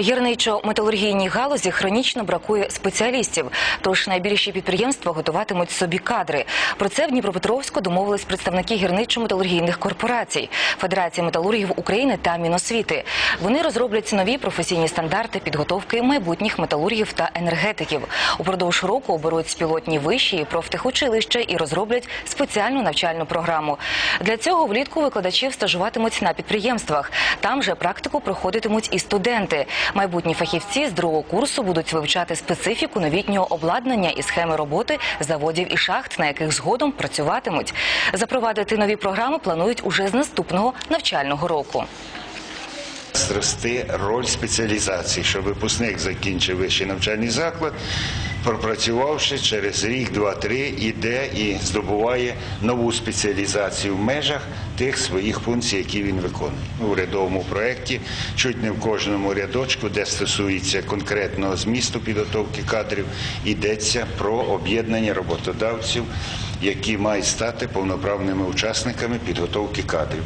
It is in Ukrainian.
Гірничо-металургійній галузі хронічно бракує спеціалістів, тож найбільші підприємства готуватимуть собі кадри. Про це в Дніпропетровську домовились представники гірничо-металургійних корпорацій, Федерації металургів України та Міносвіти. Вони розроблять нові професійні стандарти підготовки майбутніх металургів та енергетиків. Упродовж року оберуть пілотні виші і профтехучилища і розроблять спеціальну навчальну програму. Для цього влітку викладачів стажуватимуть на підприємствах. Там же практику проходитимуть і студенти. Майбутні фахівці з другого курсу будуть вивчати специфіку новітнього обладнання і схеми роботи заводів і шахт, на яких згодом працюватимуть. Запровадити нові програми планують уже з наступного навчального року. Зрости роль спеціалізації, що випускник закінчив вищий навчальний заклад, пропрацювавши через рік, два-три, іде і здобуває нову спеціалізацію в межах тих своїх функцій, які він виконує. У урядовому проєкті чуть не в кожному рядочку, де стосується конкретного змісту підготовки кадрів, йдеться про об'єднання роботодавців, які мають стати повноправними учасниками підготовки кадрів.